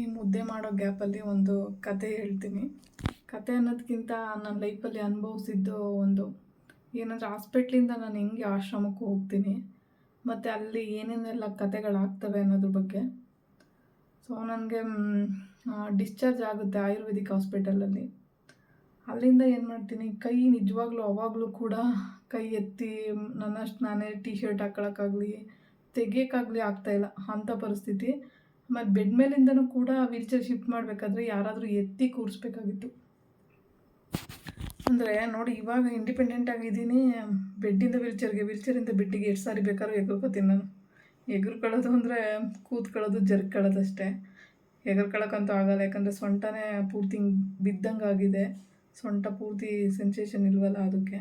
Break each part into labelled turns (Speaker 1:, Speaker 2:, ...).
Speaker 1: ಈ ಮುದ್ದೆ ಮಾಡೋ ಗ್ಯಾಪಲ್ಲಿ ಒಂದು ಕತೆ ಹೇಳ್ತೀನಿ. ಕತೆ ಅನ್ನೋದಕ್ಕಿಂತ ನನ್ನ ಲೈಫಲ್ಲಿ ಅನುಭವಿಸಿದ್ದು ಒಂದು ಏನಂದರೆ ಹಾಸ್ಪಿಟ್ಲಿಂದ ನಾನು ಹೆಂಗೆ ಆಶ್ರಮಕ್ಕೆ ಹೋಗ್ತೀನಿ, ಮತ್ತು ಅಲ್ಲಿ ಏನೇನೆಲ್ಲ ಕತೆಗಳಾಗ್ತವೆ ಅನ್ನೋದ್ರ ಬಗ್ಗೆ. ಸೊ ನನಗೆ ಡಿಸ್ಚಾರ್ಜ್ ಆಗುತ್ತೆ ಆಯುರ್ವೇದಿಕ್ ಹಾಸ್ಪಿಟಲಲ್ಲಿ. ಅಲ್ಲಿಂದ ಏನು ಮಾಡ್ತೀನಿ, ಕೈ ನಿಜವಾಗ್ಲೂ ಅವಾಗಲೂ ಕೂಡ ಕೈ ಎತ್ತಿ ನನ್ನಷ್ಟು ನಾನೇ ಟಿ ಶರ್ಟ್ ಹಾಕ್ಕೊಳಕ್ಕಾಗಲಿ ತೆಗಿಯೋಕ್ಕಾಗಲಿ ಆಗ್ತಾಯಿಲ್ಲ ಅಂಥ ಪರಿಸ್ಥಿತಿ. ಮತ್ತು ಬೆಡ್ ಮೇಲಿಂದನೂ ಕೂಡ ವೀಲ್ ಚೇರ್ ಶಿಫ್ಟ್ ಮಾಡಬೇಕಾದ್ರೆ ಯಾರಾದರೂ ಎತ್ತಿ ಕೂರಿಸ್ಬೇಕಾಗಿತ್ತು. ಅಂದರೆ ನೋಡಿ ಇವಾಗ ಇಂಡಿಪೆಂಡೆಂಟ್ ಆಗಿದ್ದೀನಿ ಬೆಡ್ಡಿಂದ ವೀಲ್ ಚೇರ್ಗೆ ವೀಲ್ ಚೇರಿಂದ ಬೆಡ್ಡಿಗೆ ಎಷ್ಟು ಸಾರಿ ಬೇಕಾದ್ರೂ ಎಗ್ರಕೋತೀನಿ ನಾನು. ಎಗ್ರಕೊಳ್ಳೋದು ಅಂದರೆ ಕೂತ್ಕೊಳ್ಳೋದು ಜರ್ಕೊಳ್ಳೋದು ಅಷ್ಟೇ. ಎಗರ್ಕೊಳ್ಳೋಕ್ಕಂತೂ ಆಗಲ್ಲ, ಯಾಕಂದರೆ ಸೊಂಟನೇ ಪೂರ್ತಿ ಬಿದ್ದಂಗೆ ಆಗಿದೆ. ಸೊಂಟ ಪೂರ್ತಿ ಸೆನ್ಸೇಷನ್ ಇಲ್ವಲ್ಲ ಅದಕ್ಕೆ.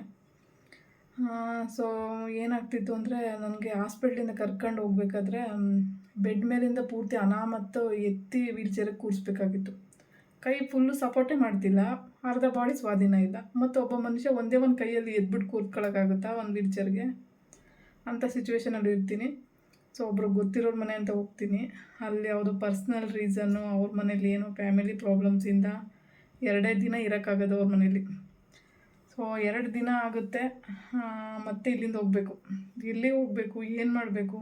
Speaker 1: ಸೊ ಏನಾಗ್ತಿತ್ತು ಅಂದರೆ ನನಗೆ ಹಾಸ್ಪಿಟ್ಲಿಂದ ಕರ್ಕೊಂಡು ಹೋಗ್ಬೇಕಾದ್ರೆ ಬೆಡ್ ಮೇಲಿಂದ ಪೂರ್ತಿ ಅನಾಮತ್ತು ಎತ್ತಿ ವೀಲ್ ಚೇರಿಗೆ ಕೂರಿಸ್ಬೇಕಾಗಿತ್ತು. ಕೈ ಫುಲ್ಲು ಸಪೋರ್ಟೇ ಮಾಡ್ತಿಲ್ಲ. ಅರ್ಧ ಬಾಡಿ ಸ್ವಾಧೀನ ಇಲ್ಲ. ಮತ್ತು ಒಬ್ಬ ಮನುಷ್ಯ ಒಂದೇ ಒಂದು ಕೈಯಲ್ಲಿ ಎದ್ಬಿಟ್ಟು ಕೂತ್ಕೊಳ್ಳೋಕ್ಕಾಗುತ್ತಾ ಒಂದು ವೀಲ್ ಚೇರ್ಗೆ ಅಂಥ ಸಿಚುವೇಶನಲ್ಲಿ ಇರ್ತೀನಿ. ಸೊ ಒಬ್ರು ಗೊತ್ತಿರೋರ ಮನೆ ಅಂತ ಹೋಗ್ತೀನಿ. ಅಲ್ಲಿ ಯಾವುದೋ ಪರ್ಸ್ನಲ್ ರೀಸನ್ನು ಅವ್ರ ಮನೇಲಿ ಏನೋ ಫ್ಯಾಮಿಲಿ ಪ್ರಾಬ್ಲಮ್ಸಿಂದ ಎರಡೇ ದಿನ ಇರೋಕ್ಕಾಗೋದು ಅವ್ರ ಮನೇಲಿ. ಸೊ ಎರಡು ದಿನ ಆಗುತ್ತೆ. ಮತ್ತೆ ಇಲ್ಲಿಂದ ಹೋಗಬೇಕು. ಎಲ್ಲಿ ಹೋಗಬೇಕು, ಏನು ಮಾಡಬೇಕು?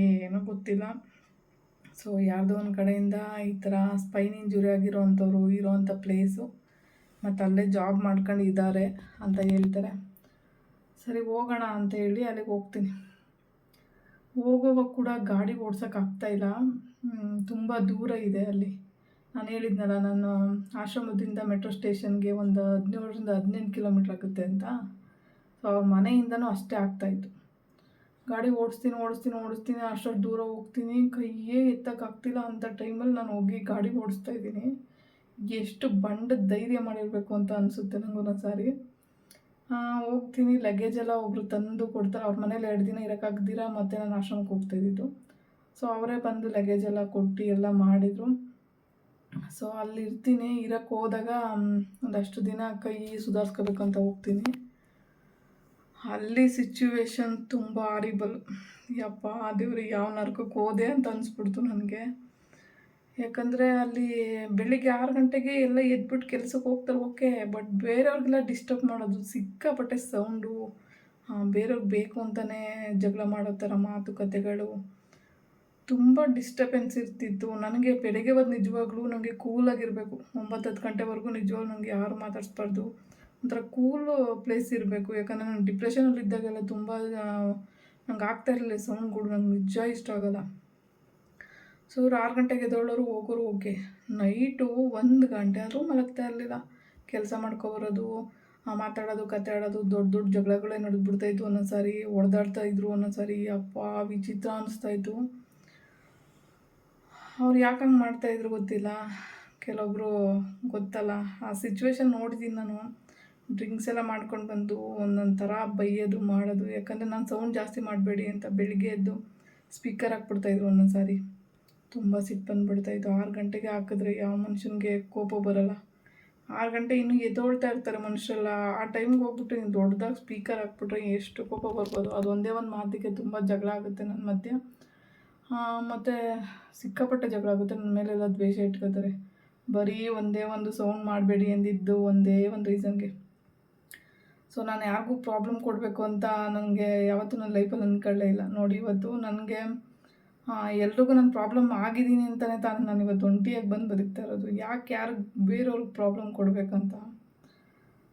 Speaker 1: ಏನೂ ಗೊತ್ತಿಲ್ಲ. ಸೊ ಯಾವುದೋ ಒಂದು ಕಡೆಯಿಂದ ಈ ಥರ ಸ್ಪೈನ್ ಇಂಜುರಿ ಆಗಿರೋವಂಥವ್ರು ಇರೋವಂಥ ಪ್ಲೇಸು ಮತ್ತು ಅಲ್ಲೇ ಜಾಬ್ ಮಾಡ್ಕೊಂಡು ಇದ್ದಾರೆ ಅಂತ ಹೇಳ್ತಾರೆ. ಸರಿ, ಹೋಗೋಣ ಅಂತ ಹೇಳಿ ಅಲ್ಲಿಗೆ ಹೋಗ್ತೀನಿ. ಹೋಗೋವಾಗ ಕೂಡ ಗಾಡಿ ಓಡ್ಸೋಕ್ಕಾಗ್ತಾಯಿಲ್ಲ ತುಂಬ ದೂರ ಇದೆ ಅಲ್ಲಿ. ನಾನು ಹೇಳಿದ್ನಲ್ಲ, ನಾನು ಆಶ್ರಮದಿಂದ ಮೆಟ್ರೋ ಸ್ಟೇಷನ್ಗೆ ಒಂದು ಹದಿನೇಳರಿಂದ ಹದಿನೆಂಟು ಕಿಲೋಮೀಟ್ರ್ ಆಗುತ್ತೆ ಅಂತ. ಸೊ ಅವ್ರ ಮನೆಯಿಂದನೂ ಅಷ್ಟೇ ಆಗ್ತಾಯಿತ್ತು ಗಾಡಿ ಓಡಿಸ್ತೀನಿ ಓಡಿಸ್ತೀನಿ ಓಡಿಸ್ತೀನಿ ಅಷ್ಟೊಂದು ದೂರ ಹೋಗ್ತೀನಿ, ಕೈಯೇ ಎತ್ತಕ್ಕಾಗ್ತಿಲ್ಲ ಅಂಥ ಟೈಮಲ್ಲಿ ನಾನು ಹೋಗಿ ಗಾಡಿ ಓಡಿಸ್ತಾ ಇದ್ದೀನಿ. ಎಷ್ಟು ಬಂಡ ಧೈರ್ಯ ಮಾಡಿರಬೇಕು ಅಂತ ಅನಿಸುತ್ತೆ ನನಗೆ ಒಂದೊಂದು ಸಾರಿ. ಹೋಗ್ತೀನಿ ಲಗೇಜ್ ಎಲ್ಲ ಒಬ್ಬರು ತಂದು ಕೊಡ್ತಾರೆ, ಅವ್ರ ಮನೇಲಿ ಎರಡು ದಿನ ಇರೋಕ್ಕಾಗ್ದಿರ, ಮತ್ತು ನಾನು ಆಶ್ರಮಕ್ಕೆ ಹೋಗ್ತಾಯಿದ್ದು ಸೊ ಅವರೇ ಬಂದು ಲಗೇಜ್ ಎಲ್ಲ ಕೊಟ್ಟು ಎಲ್ಲ ಮಾಡಿದರು. ಸೊ ಅಲ್ಲಿ ಇರ್ತೀನಿ ಇರೋಕ್ಕೆ ಹೋದಾಗ ಒಂದಷ್ಟು ದಿನ ಕೈ ಸುಧಾರಿಸ್ಕೋಬೇಕಂತ ಹೋಗ್ತೀನಿ. ಅಲ್ಲಿ ಸಿಚುವೇಶನ್ ತುಂಬ ಆರಿಬಲ್ ಯಪ್ಪ, ದೇವ್ರಿ, ಯಾವ ನರ್ಕಕ್ಕೆ ಹೋದೆ ಅಂತ ಅನಿಸ್ಬಿಡ್ತು ನನಗೆ. ಯಾಕಂದರೆ ಅಲ್ಲಿ ಬೆಳಿಗ್ಗೆ ಆರು ಗಂಟೆಗೆ ಎಲ್ಲ ಎದ್ಬಿಟ್ಟು ಕೆಲಸಕ್ಕೆ ಹೋಗ್ತಾರೆ, ಓಕೆ ಬಟ್ ಬೇರೆಯವ್ರಿಗೆಲ್ಲ ಡಿಸ್ಟರ್ಬ್ ಮಾಡೋದು, ಸಿಕ್ಕಾಪಟ್ಟೆ ಸೌಂಡು ಬೇರೆಯವ್ರಿಗೆ ಬೇಕು ಅಂತಲೇ ಜಗಳ ಮಾಡೋ ಥರ ಮಾತುಕತೆಗಳು ತುಂಬ ಡಿಸ್ಟರ್ಬೆನ್ಸ್ ಇರ್ತಿತ್ತು. ನನಗೆ ಬೆಳಿಗ್ಗೆ ಬಂದು ನಿಜವಾಗ್ಲೂ ನನಗೆ ಕೂಲಾಗಿರಬೇಕು ಒಂಬತ್ತು ಹತ್ತು ಗಂಟೆವರೆಗೂ ನಿಜವಾಗ್ಲೂ ನನಗೆ ಯಾರು ಮಾತಾಡಿಸ್ಬಾರ್ದು. ಒಂಥರ ಕೂಲ್ ಪ್ಲೇಸ್ ಇರಬೇಕು. ಯಾಕಂದರೆ ನಾನು ಡಿಪ್ರೆಷನಲ್ಲಿ ಇದ್ದಾಗೆಲ್ಲ ತುಂಬ ನಂಗೆ ಆಗ್ತಾ ಇರಲಿಲ್ಲ ಸೌಂಡ್ಗಳು ನಂಗೆ ನಿಜ ಇಷ್ಟ ಆಗೋಲ್ಲ. ಸೊ ಇವ್ರು ಆರು ಗಂಟೆಗೆ ಎದ್ದೋಳೋರು ಹೋಗೋರು ಓಕೆ ನೈಟು ಒಂದು ಗಂಟೆ ಆದರೂ ಮಲಗ್ತಾ ಇರಲಿಲ್ಲ. ಕೆಲಸ ಮಾಡ್ಕೊಬರೋದು ಮಾತಾಡೋದು, ಕತೆ ಆಡೋದು, ದೊಡ್ಡ ದೊಡ್ಡ ಜಗಳಗಳೇ ನಡೆದ್ಬಿಡ್ತಾಯಿತ್ತು ಒಂದೊಂದು ಸಾರಿ ಹೊಡೆದಾಡ್ತಾ ಇದ್ರು ಒಂದೊಂದು ಸಾರಿ ಅಪ್ಪ, ವಿಚಿತ್ರ ಅನಿಸ್ತಾಯಿತ್ತು ಅವ್ರು ಯಾಕೆ ಹಂಗೆ ಮಾಡ್ತಾಯಿದ್ರು ಗೊತ್ತಿಲ್ಲ. ಕೆಲವೊಬ್ರು ಗೊತ್ತಲ್ಲ. ಆ ಸಿಚುವೇಶನ್ ನೋಡಿದ್ದೀನಿ ನಾನು. ಡ್ರಿಂಕ್ಸ್ ಎಲ್ಲ ಮಾಡ್ಕೊಂಡು ಬಂದು ಒಂದೊಂದು ಥರ ಬೈಯೋದು, ಮಾಡೋದು. ಯಾಕಂದರೆ ನಾನು ಸೌಂಡ್ ಜಾಸ್ತಿ ಮಾಡಬೇಡಿ ಅಂತ ಬೆಳಿಗ್ಗೆ ಎದ್ದು ಸ್ಪೀಕರ್ ಹಾಕ್ಬಿಡ್ತಾಯಿದ್ರು ಒಂದೊಂದು ಸಾರಿ ತುಂಬ ಸಿಟ್ಟು ಬಂದುಬಿಡ್ತಾಯಿತ್ತು ಆರು ಗಂಟೆಗೆ ಹಾಕಿದ್ರೆ ಯಾವ ಮನುಷ್ಯನಿಗೆ ಕೋಪ ಬರೋಲ್ಲ. ಆರು ಗಂಟೆ ಇನ್ನೂ ಎದ್ದೋಳ್ತಾ ಇರ್ತಾರೆ ಮನುಷ್ಯರೆಲ್ಲ. ಆ ಟೈಮ್ಗೆ ಹೋಗ್ಬಿಟ್ಟು ನೀನು ದೊಡ್ಡದಾಗಿ ಸ್ಪೀಕರ್ ಹಾಕ್ಬಿಟ್ರೆ ಎಷ್ಟು ಕೋಪ ಬರ್ಬೋದು. ಅದು ಒಂದೇ ಒಂದು ಮಾತಿಗೆ ತುಂಬ ಜಗಳ ಆಗುತ್ತೆ ನನ್ನ ಮಧ್ಯೆ. ಮತ್ತು ಸಿಕ್ಕಾಪಟ್ಟೆ ಜಗಳ ಆಗುತ್ತೆ. ನನ್ನ ಮೇಲೆಲ್ಲ ದ್ವೇಷ ಇಟ್ಕೋತಾರೆ. ಬರೀ ಒಂದೇ ಒಂದು ಸೌಂಡ್ ಮಾಡಬೇಡಿ ಎಂದಿದ್ದು ಒಂದೇ ಒಂದು ರೀಸನ್ಗೆ ಸೊ ನಾನು ಯಾರಿಗೂ ಪ್ರಾಬ್ಲಮ್ ಕೊಡಬೇಕು ಅಂತ ನನಗೆ ಯಾವತ್ತೂ ನನ್ನ ಲೈಫಲ್ಲಿ ಅಂದ್ಕೊಳ್ಳೇ ಇಲ್ಲ. ನೋಡಿ, ಇವತ್ತು ನನಗೆ ಎಲ್ರಿಗೂ ನಾನು ಪ್ರಾಬ್ಲಮ್ ಆಗಿದ್ದೀನಿ ಅಂತಲೇ ತಾನು ನಾನು ಇವತ್ತು ಒಂಟಿಯಾಗಿ ಬಂದು ಬದುಕ್ತಾ ಇರೋದು. ಯಾಕೆ ಯಾರು ಬೇರೆಯವ್ರಿಗೆ ಪ್ರಾಬ್ಲಮ್ ಕೊಡಬೇಕಂತ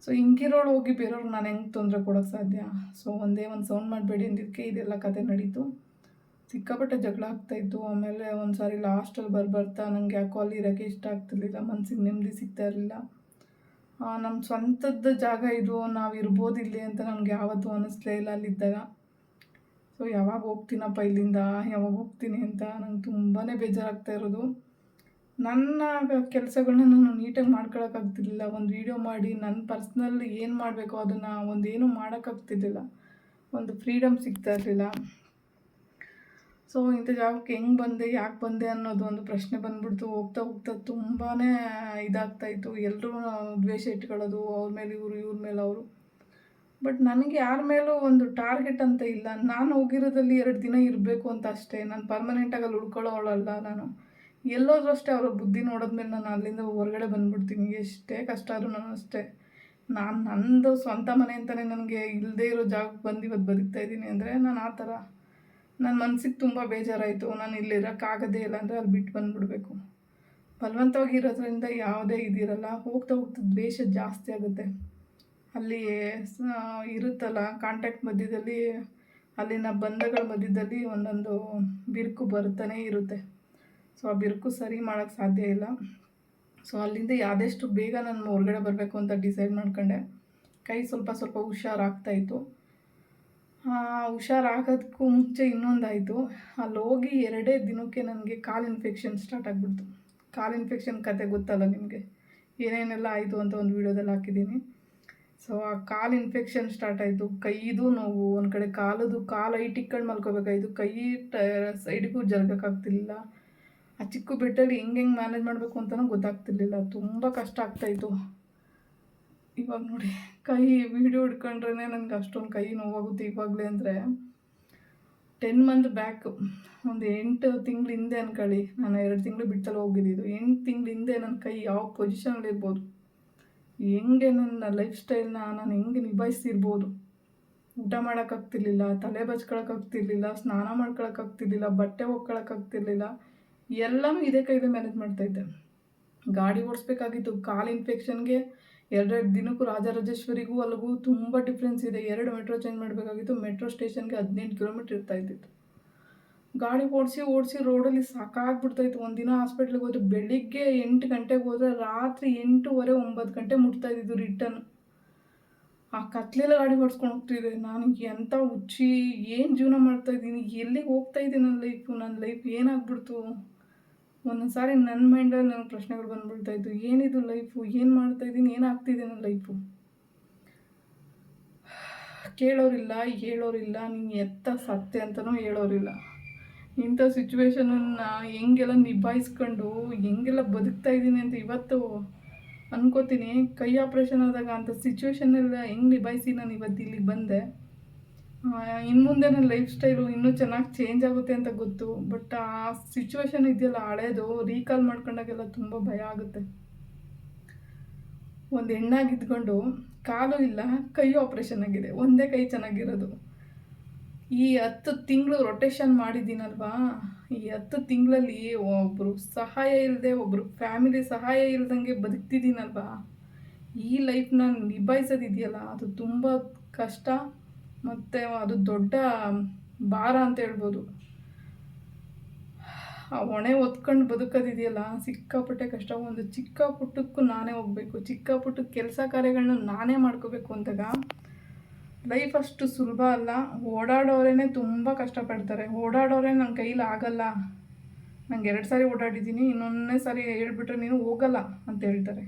Speaker 1: ಸೊ ಹಿಂಗಿರೋಳು ಹೋಗಿ ಬೇರೆಯವ್ರಿಗೆ ನಾನು ಹೆಂಗೆ ತೊಂದರೆ ಕೊಡೋಕ್ಕೆ ಸಾಧ್ಯ? ಸೊ ಒಂದೇ ಒಂದು ಸೌಂಡ್ ಮಾಡಬೇಡಿ ಅಂದಿದ್ದಕ್ಕೆ ಇದೆಲ್ಲ ಕತೆ ನಡೀತು. ಸಿಕ್ಕಾಪಟ್ಟೆ ಜಗಳ ಆಗ್ತಾಯಿತ್ತು ಆಮೇಲೆ ಒಂದು ಸಾರಿ ಲಾಸ್ಟಲ್ಲಿ ಬರ್ಬರ್ತಾ ನನಗೆ ಯಾಕೋ ಅಲ್ಲಿ ಇರೋಕ್ಕೆ ಇಷ್ಟ ಆಗ್ತಿರ್ಲಿಲ್ಲ. ಮನ್ಸಿಗೆ ನೆಮ್ಮದಿ ಸಿಗ್ತಾ ಇರಲಿಲ್ಲ. ನಮ್ಮ ಸ್ವಂತದ ಜಾಗ ಇದು, ನಾವು ಇರ್ಬೋದು ಇಲ್ಲಿ ಅಂತ ನನಗೆ ಯಾವತ್ತೂ ಅನ್ನಿಸ್ಲೇ ಇಲ್ಲ ಅಲ್ಲಿದ್ದಾಗ. ಸೊ ಯಾವಾಗ ಹೋಗ್ತೀನಪ್ಪ ಇಲ್ಲಿಂದ? ಯಾವಾಗ ಹೋಗ್ತೀನಿ ಅಂತ ನಂಗೆ ತುಂಬಾ ಬೇಜಾರಾಗ್ತಾ ಇರೋದು. ನನ್ನ ಕೆಲಸಗಳನ್ನ ನಾನು ನೀಟಾಗಿ ಮಾಡ್ಕೊಳಕ್ಕಾಗ್ತಿರ್ಲಿಲ್ಲ. ಒಂದು ವೀಡಿಯೋ ಮಾಡಿ ನನ್ನ ಪರ್ಸ್ನಲ್ ಏನು ಮಾಡಬೇಕು ಅದನ್ನು ಒಂದು ಏನೂ ಮಾಡೋಕ್ಕಾಗ್ತಿದ್ದಿಲ್ಲ ಒಂದು ಫ್ರೀಡಮ್ ಸಿಗ್ತಾ ಇರಲಿಲ್ಲ. ಸೊ ಇಂಥ ಜಾಗಕ್ಕೆ ಹೆಂಗೆ ಬಂದೆ, ಯಾಕೆ ಬಂದೆ ಅನ್ನೋದು ಒಂದು ಪ್ರಶ್ನೆ ಬಂದ್ಬಿಡ್ತು. ಹೋಗ್ತಾ ಹೋಗ್ತಾ ತುಂಬಾ ಇದಾಗ್ತಾಯಿತ್ತು ಎಲ್ಲರೂ ದ್ವೇಷ ಇಟ್ಕೊಳ್ಳೋದು, ಅವ್ರ ಮೇಲೆ ಇವರು, ಇವ್ರ ಮೇಲೆ ಅವರು. ಬಟ್ ನನಗೆ ಯಾರ ಮೇಲೂ ಒಂದು ಟಾರ್ಗೆಟ್ ಅಂತ ಇಲ್ಲ. ನಾನು ಹೋಗಿರೋದಲ್ಲಿ ಎರಡು ದಿನ ಇರಬೇಕು ಅಂತ ಅಷ್ಟೇ. ನಾನು ಪರ್ಮನೆಂಟಾಗಿ ಅಲ್ಲಿ ಉಳ್ಕೊಳ್ಳೋಳಲ್ಲ ನಾನು. ಎಲ್ಲೋದ್ರೂ ಅಷ್ಟೇ ಅವರ ಬುದ್ಧಿ ನೋಡಿದ್ಮೇಲೆ ನಾನು ಅಲ್ಲಿಂದ ಹೊರಗಡೆ ಬಂದ್ಬಿಡ್ತೀನಿ. ಎಷ್ಟೇ ಕಷ್ಟ ಆದರೂ ನಾನು ಅಷ್ಟೇ. ನಾನು ನಂದು ಸ್ವಂತ ಮನೆ ಅಂತಲೇ ನನಗೆ ಇಲ್ಲದೇ ಇರೋ ಜಾಗಕ್ಕೆ ಬಂದು ಇವತ್ತು ಬದುಕ್ತಾ ಇದ್ದೀನಿ ಅಂದರೆ ನಾನು ಆ ಥರ ನನ್ನ ಮನ್ಸಿಗೆ ತುಂಬ ಬೇಜಾರಾಯಿತು. ನಾನು ಇಲ್ಲಿ ಇರೋಕ್ಕಾಗದೇ ಇಲ್ಲ ಅಂದರೆ ಅಲ್ಲಿ ಬಿಟ್ಟು ಬಂದುಬಿಡ್ಬೇಕು. ಬಲವಂತವಾಗಿ ಇರೋದ್ರಿಂದ ಯಾವುದೇ ಇದಿರಲ್ಲ. ಹೋಗ್ತಾ ಹೋಗ್ತಾ ದ್ವೇಷ ಜಾಸ್ತಿ ಆಗುತ್ತೆ. ಅಲ್ಲಿ ಇರುತ್ತಲ್ಲ ಕಾಂಟ್ಯಾಕ್ಟ್ ಮಧ್ಯದಲ್ಲಿ, ಅಲ್ಲಿನ ಬಂಧಗಳ ಮಧ್ಯದಲ್ಲಿ ಒಂದೊಂದು ಬಿರುಕು ಬರ್ತಾನೆ ಇರುತ್ತೆ. ಸೊ ಆ ಬಿರುಕು ಸರಿ ಮಾಡೋಕ್ಕೆ ಸಾಧ್ಯ ಇಲ್ಲ. ಸೊ ಅಲ್ಲಿಂದ ಆದಷ್ಟು ಬೇಗ ನಾನು ಹೊರಗಡೆ ಬರಬೇಕು ಅಂತ ಡಿಸೈಡ್ ಮಾಡ್ಕೊಂಡೆ. ಕೈ ಸ್ವಲ್ಪ ಸ್ವಲ್ಪ ಹುಷಾರಾಗ್ತಾಯಿತ್ತು ಹುಷಾರಾಗೋದಕ್ಕೂ ಮುಂಚೆ ಇನ್ನೊಂದಾಯಿತು. ಅಲ್ಲಿ ಹೋಗಿ ಎರಡೇ ದಿನಕ್ಕೆ ನನಗೆ ಕಾಲು ಇನ್ಫೆಕ್ಷನ್ ಸ್ಟಾರ್ಟ್ ಆಗಿಬಿಡ್ತು. ಕಾಲು ಇನ್ಫೆಕ್ಷನ್ ಕತೆ ಗೊತ್ತಲ್ಲ ನಿಮಗೆ? ಏನೇನೆಲ್ಲ ಆಯಿತು ಅಂತ ಒಂದು ವೀಡಿಯೋದಲ್ಲಿ ಹಾಕಿದ್ದೀನಿ. ಸೊ ಆ ಕಾಲು ಇನ್ಫೆಕ್ಷನ್ ಸ್ಟಾರ್ಟ್ ಆಯಿತು. ಕೈದು ನೋವು, ಒಂದು ಕಡೆ ಕಾಲದು ಕಾಲು ಐಟ್ ಮಲ್ಕೋಬೇಕಾಯಿತು ಕೈ ಕೈ ಸೈಡ್ಗೂ ಜರುಗಕ್ಕಾಗ್ತಿರ್ಲಿಲ್ಲ. ಆ ಚಿಕ್ಕ ಬೆಟ್ಟಲ್ಲಿ ಹೆಂಗೆ ಹೆಂಗೆ ಮ್ಯಾನೇಜ್ ಮಾಡಬೇಕು ಅಂತಲೂ ಗೊತ್ತಾಗ್ತಿರ್ಲಿಲ್ಲ. ತುಂಬ ಕಷ್ಟ ಆಗ್ತಾಯಿತ್ತು ಇವಾಗ ನೋಡಿ, ಕೈ ವಿಡಿಯೋ ಹಿಡ್ಕೊಂಡ್ರೇ ನನಗೆ ಅಷ್ಟೊಂದು ಕೈ ನೋವಾಗುತ್ತೆ ಇವಾಗಲೇ ಅಂದರೆ. ಟೆನ್ ಮಂತ್ ಬ್ಯಾಕ್ ಒಂದು ಎಂಟು ತಿಂಗಳ ಹಿಂದೆ ಅನ್ಕೊಳ್ಳಿ, ನಾನು ಎರಡು ತಿಂಗಳು ಬಿಟ್ಟಲ್ಲಿ ಹೋಗಿದ್ದಿದ್ದು ಎಂಟು ತಿಂಗಳ ಹಿಂದೆ ನನ್ನ ಕೈ ಯಾವ ಪೊಸಿಷನಲ್ಲಿ ಇರ್ಬೋದು. ಹೆಂಗೆ ನನ್ನ ಲೈಫ್ ಸ್ಟೈಲ್ನ ನಾನು ಹೆಂಗೆ ನಿಭಾಯಿಸ್ತಿರ್ಬೋದು. ಊಟ ಮಾಡೋಕ್ಕಾಗ್ತಿರ್ಲಿಲ್ಲ, ತಲೆ ಬಚ್ಕೊಳಕ್ಕಾಗ್ತಿರ್ಲಿಲ್ಲ, ಸ್ನಾನ ಮಾಡ್ಕೊಳಕ್ಕಾಗ್ತಿರ್ಲಿಲ್ಲ, ಬಟ್ಟೆ ಒಕ್ಕೊಳಕ್ಕಾಗ್ತಿರ್ಲಿಲ್ಲ ಎಲ್ಲನೂ ಇದೇ ಕೈಲೇ ಮ್ಯಾನೇಜ್ ಮಾಡ್ತಾಯಿದ್ದೆ ಗಾಡಿ ಓಡಿಸ್ಬೇಕಾಗಿತ್ತು, ಕಾಲು ಇನ್ಫೆಕ್ಷನ್ಗೆ ಎರಡೆರಡು ದಿನಕ್ಕೂ ರಾಜರಾಜೇಶ್ವರಿಗೂ ಅಲ್ಲಿಗೂ ತುಂಬ ಡಿಫ್ರೆನ್ಸ್ ಇದೆ. ಎರಡು ಮೆಟ್ರೋ ಚೇಂಜ್ ಮಾಡಬೇಕಾಗಿತ್ತು. ಮೆಟ್ರೋ ಸ್ಟೇಷನ್ಗೆ ಹದಿನೆಂಟು ಕಿಲೋಮೀಟ್ರ್ ಇರ್ತಾ ಇದ್ದಿತ್ತು. ಗಾಡಿ ಓಡಿಸಿ ಓಡಿಸಿ ರೋಡಲ್ಲಿ ಸಾಕಾಗ್ಬಿಡ್ತಾಯಿತ್ತು. ಒಂದಿನ ಹಾಸ್ಪಿಟ್ಲಿಗೆ ಹೋದ್ರೆ ಬೆಳಿಗ್ಗೆ ಎಂಟು ಗಂಟೆಗೆ ಹೋದ್ರೆ ರಾತ್ರಿ ಎಂಟೂವರೆ, ಒಂಬತ್ತು ಗಂಟೆ ಮುಟ್ತಾ ಇದ್ದಿದ್ದು ರಿಟರ್ನ್ ಆ ಕತ್ಲೆಲ್ಲ ಗಾಡಿ ಓಡಿಸ್ಕೊಂಡು ಹೋಗ್ತಿದ್ದೆ ನಾನು ಎಂಥ ಹುಚ್ಚಿ, ಏನು ಜೀವನ ಮಾಡ್ತಾ ಇದ್ದೀನಿ? ಎಲ್ಲಿಗೆ ಹೋಗ್ತಾ ನನ್ನ ಲೈಫು ನನ್ನ ಲೈಫ್ ಏನಾಗ್ಬಿಡ್ತು? ಒಂದೊಂದು ಸಾರಿ ನನ್ನ ಮೈಂಡಲ್ಲಿ ನನಗೆ ಪ್ರಶ್ನೆಗಳು ಬಂದ್ಬಿಡ್ತಾ ಇದ್ದು ಏನಿದು ಲೈಫು ಏನು ಮಾಡ್ತಾ ಇದ್ದೀನಿ? ಏನಾಗ್ತಿದೆ ನನ್ನ ಲೈಫು ಕೇಳೋರಿಲ್ಲ, ಹೇಳೋರಿಲ್ಲ, ನೀನು ಎತ್ತ ಸತ್ಯ ಅಂತಲೂ ಹೇಳೋರಿಲ್ಲ. ಇಂಥ ಸಿಚುವೇಶನನ್ನು ಹೆಂಗೆಲ್ಲ ನಿಭಾಯಿಸ್ಕೊಂಡು ಹೆಂಗೆಲ್ಲ ಬದುಕ್ತಾ ಇದ್ದೀನಿ ಅಂತ ಇವತ್ತು ಅನ್ಕೋತೀನಿ. ಕೈ ಆಪ್ರೇಷನ್ ಆದಾಗ ಅಂಥ ಸಿಚುವೇಶನ್ನೆಲ್ಲ ಹೆಂಗೆ ನಿಭಾಯಿಸಿ ನಾನು ಇವತ್ತು ಇಲ್ಲಿಗೆ ಬಂದೆ? ಇನ್ನು ಮುಂದೆ ನನ್ನ ಲೈಫ್ ಸ್ಟೈಲು ಇನ್ನೂ ಚೆನ್ನಾಗಿ ಚೇಂಜ್ ಆಗುತ್ತೆ ಅಂತ ಗೊತ್ತು ಬಟ್ ಆ ಸಿಚುವೇಶನ್ ಇದೆಯಲ್ಲ ಹಳೇದು ರೀಕಾಲ್ ಮಾಡ್ಕೊಂಡಾಗೆಲ್ಲ ತುಂಬ ಭಯ ಆಗುತ್ತೆ. ಒಂದು ಹೆಣ್ಣಾಗಿದ್ಕೊಂಡು ಕಾಲು ಇಲ್ಲ, ಕೈ ಆಪ್ರೇಷನ್ ಆಗಿದೆ, ಒಂದೇ ಕೈ ಚೆನ್ನಾಗಿರೋದು. ಈ ಹತ್ತು ತಿಂಗಳು ರೊಟೇಷನ್ ಮಾಡಿದ್ದೀನಲ್ವಾ? ಈ ಹತ್ತು ತಿಂಗಳಲ್ಲಿ ಒಬ್ಬರು ಸಹಾಯ ಇಲ್ಲದೆ ಒಬ್ಬರು ಫ್ಯಾಮಿಲಿ ಸಹಾಯ ಇಲ್ದಂಗೆ ಬದುಕ್ತಿದ್ದೀನಲ್ವಾ? ಈ ಲೈಫ್ನ ನಿಭಾಯಿಸೋದಿದೆಯಲ್ಲ, ಅದು ತುಂಬ ಕಷ್ಟ. ಮತ್ತು ಅದು ದೊಡ್ಡ ಭಾರ ಅಂತ ಹೇಳ್ಬೋದು. ಆ ಹೊಣೆ ಹೊತ್ಕೊಂಡು ಬದುಕೋದಿದೆಯಲ್ಲ, ಸಿಕ್ಕಾಪಟ್ಟೆ ಕಷ್ಟ. ಒಂದು ಚಿಕ್ಕ ಪುಟ್ಟಕ್ಕೂ ನಾನೇ ಹೋಗಬೇಕು, ಚಿಕ್ಕ ಪುಟ್ಟ ಕೆಲಸ ಕಾರ್ಯಗಳನ್ನ ನಾನೇ ಮಾಡ್ಕೋಬೇಕು ಅಂದಾಗ ಲೈಫ್ ಅಷ್ಟು ಸುಲಭ ಅಲ್ಲ. ಓಡಾಡೋರೇ ತುಂಬ ಕಷ್ಟಪಡ್ತಾರೆ. ಓಡಾಡೋರೇ ನನ್ನ ಕೈಲಿ ಆಗಲ್ಲ. ನಂಗೆ ಎರಡು ಸಾರಿ ಓಡಾಡಿದ್ದೀನಿ ಇನ್ನೊಂದನೇ ಸಾರಿ ಹೇಳ್ಬಿಟ್ರೆ ನೀನು ಹೋಗಲ್ಲ ಅಂತ ಹೇಳ್ತಾರೆ.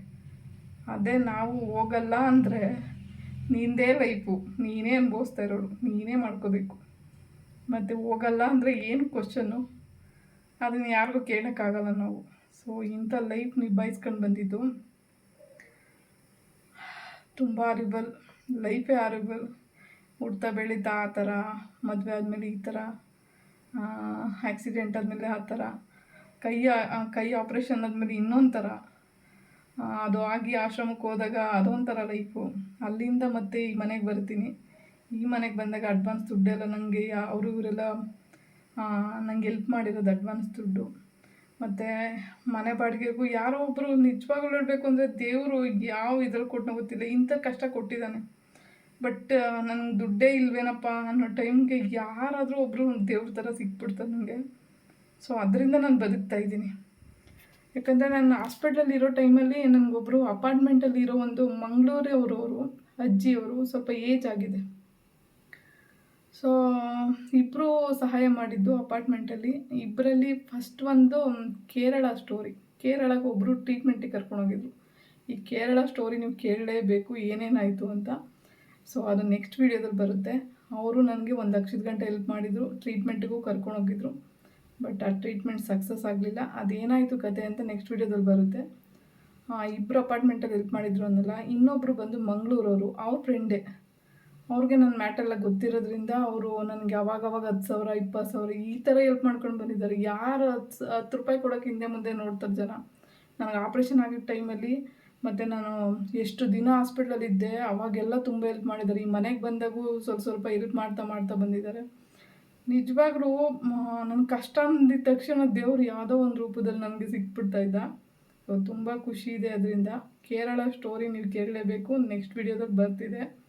Speaker 1: ಅದೇ ನಾವು ಹೋಗಲ್ಲ ಅಂದರೆ ನಿಂದೇ ಲೈಫು, ನೀನೇ ಅನುಭವಿಸ್ತಾ ಇರೋಳು ನೀನೇ ಮಾಡ್ಕೋಬೇಕು. ಮತ್ತು ಹೋಗಲ್ಲ ಅಂದರೆ ಏನು ಕ್ವಶನ್ನು ಅದನ್ನು ಯಾರಿಗೂ ಕೇಳೋಕ್ಕಾಗಲ್ಲ ನಾವು. ಸೊ ಇಂಥ ಲೈಫ್ ನಿಭಾಯಿಸ್ಕೊಂಡು ಬಂದಿದ್ದು ತುಂಬ ಆರಿಬಲ್ ಲೈಫೇ ಆರಿಬಲ್ ಹುಡ್ತಾ ಬೆಳೀತಾ ಆ ಥರ, ಮದುವೆ ಆದಮೇಲೆ ಈ ಥರ ಆ್ಯಕ್ಸಿಡೆಂಟ್ ಆದಮೇಲೆ ಆ ಥರ, ಕೈ ಕೈ ಆಪ್ರೇಷನ್ ಆದಮೇಲೆ ಇನ್ನೊಂದು ಥರ. ಅದು ಆಗಿ ಆಶ್ರಮಕ್ಕೆ ಹೋದಾಗ ಅದೊಂಥರ ಲೈಫು ಅಲ್ಲಿಂದ ಮತ್ತೆ ಈ ಮನೆಗೆ ಬರ್ತೀನಿ. ಈ ಮನೆಗೆ ಬಂದಾಗ ಅಡ್ವಾನ್ಸ್ ದುಡ್ಡೆಲ್ಲ ನನಗೆ ಅವರು ಇವರೆಲ್ಲ ನಂಗೆ ಹೆಲ್ಪ್ ಮಾಡಿರೋದು ಅಡ್ವಾನ್ಸ್ ದುಡ್ಡು. ಮತ್ತು ಮನೆ ಬಾಡಿಗೆಗೂ ಯಾರೋ ಒಬ್ಬರು ನಿಜವಾಗ್ಲೂ ಹೇಳಬೇಕು ಅಂದರೆ ದೇವರು ಯಾವ ಇದ್ರಲ್ಲಿ ಕೊಟ್ಟನೋ ಗೊತ್ತಿಲ್ಲ. ಇಂಥ ಕಷ್ಟ ಕೊಟ್ಟಿದ್ದಾನೆ. ಬಟ್ ನನಗೆ ದುಡ್ಡೇ ಇಲ್ವೇನಪ್ಪ ಅನ್ನೋ ಟೈಮ್ಗೆ ಯಾರಾದರೂ ಒಬ್ಬರು ದೇವ್ರ ಥರ ಸಿಕ್ಬಿಡ್ತಾರೆ ನನಗೆ ಸೊ ಅದರಿಂದ ನಾನು ಬದುಕ್ತಾ ಇದ್ದೀನಿ. ಯಾಕಂದರೆ ನಾನು ಹಾಸ್ಪಿಟ್ಲಲ್ಲಿ ಇರೋ ಟೈಮಲ್ಲಿ ನನಗೊಬ್ಬರು ಅಪಾರ್ಟ್ಮೆಂಟಲ್ಲಿ ಇರೋ ಒಂದು ಮಂಗಳೂರೇ ಅವರು ಅವರು ಅಜ್ಜಿಯವರು ಸ್ವಲ್ಪ ಏಜ್ ಆಗಿದೆ. ಸೊ ಇಬ್ಬರು ಸಹಾಯ ಮಾಡಿದ್ದು ಅಪಾರ್ಟ್ಮೆಂಟಲ್ಲಿ ಇಬ್ಬರಲ್ಲಿ ಫಸ್ಟ್ ಒಂದು ಕೇರಳ ಸ್ಟೋರಿ ಕೇರಳಕ್ಕೆ ಒಬ್ಬರು ಟ್ರೀಟ್ಮೆಂಟಿಗೆ ಕರ್ಕೊಂಡೋಗಿದ್ರು ಈ ಕೇರಳ ಸ್ಟೋರಿ ನೀವು ಕೇಳಲೇಬೇಕು, ಏನೇನಾಯಿತು ಅಂತ. ಸೊ ಅದು ನೆಕ್ಸ್ಟ್ ವೀಡಿಯೋದಲ್ಲಿ ಬರುತ್ತೆ. ಅವರು ನನಗೆ ಒಂದು ಲಕ್ಷದ ಗಂಟೆ ಹೆಲ್ಪ್ ಮಾಡಿದರು ಟ್ರೀಟ್ಮೆಂಟಿಗೂ ಕರ್ಕೊಂಡೋಗಿದ್ರು ಬಟ್ ಆ ಟ್ರೀಟ್ಮೆಂಟ್ ಸಕ್ಸಸ್ ಆಗಲಿಲ್ಲ. ಅದೇನಾಯಿತು ಕತೆ ಅಂತ ನೆಕ್ಸ್ಟ್ ವೀಡಿಯೋದಲ್ಲಿ ಬರುತ್ತೆ. ಇಬ್ಬರು ಅಪಾರ್ಟ್ಮೆಂಟಲ್ಲಿ ಹೆಲ್ಪ್ ಮಾಡಿದ್ರು ಅನ್ನಲ್ಲ. ಇನ್ನೊಬ್ಬರು ಬಂದು ಮಂಗಳೂರವರು, ಅವ್ರ ಫ್ರೆಂಡೇ ಅವ್ರಿಗೆ ನನ್ನ ಮ್ಯಾಟ್ರೆಲ್ಲ ಗೊತ್ತಿರೋದ್ರಿಂದ ಅವರು ನನಗೆ ಅವಾಗವಾಗ ಹತ್ತು ಸಾವಿರ ಇಪ್ಪತ್ತು ಸಾವಿರ ಈ ಥರ ಹೆಲ್ಪ್ ಮಾಡ್ಕೊಂಡು ಬಂದಿದ್ದಾರೆ. ಯಾರು ಹತ್ತು ಹತ್ತು ರೂಪಾಯಿ ಕೊಡೋಕೆ ಹಿಂದೆ ಮುಂದೆ ನೋಡ್ತಾರೆ ಜನ. ನನಗೆ ಆಪ್ರೇಷನ್ ಆಗಿದ್ದ ಟೈಮಲ್ಲಿ ಮತ್ತು ನಾನು ಎಷ್ಟು ದಿನ ಹಾಸ್ಪಿಟ್ಲಲ್ಲಿದ್ದೆ ಅವಾಗೆಲ್ಲ ತುಂಬ ಹೆಲ್ಪ್ ಮಾಡಿದ್ದಾರೆ. ಈ ಮನೆಗೆ ಬಂದಾಗೂ ಸ್ವಲ್ಪ ಸ್ವಲ್ಪ ಹೆಲ್ಪ್ ಮಾಡ್ತಾ ಮಾಡ್ತಾ ಬಂದಿದ್ದಾರೆ. ನಿಜವಾಗ್ಲೂ ನನ್ನ ಕಷ್ಟ ಅಂದಿದ ತಕ್ಷಣ ದೇವ್ರು ಯಾವುದೋ ಒಂದು ರೂಪದಲ್ಲಿ ನನಗೆ ಸಿಕ್ಬಿಡ್ತಾ ಇದ್ದ. ಸೊ ತುಂಬ ಖುಷಿ ಇದೆ ಅದರಿಂದ. ಕೇರಳ ಸ್ಟೋರಿ ನೀವು ಕೇಳಲೇಬೇಕು. ನೆಕ್ಸ್ಟ್ ವಿಡಿಯೋದಲ್ಲಿ ಬರ್ತಿದೆ.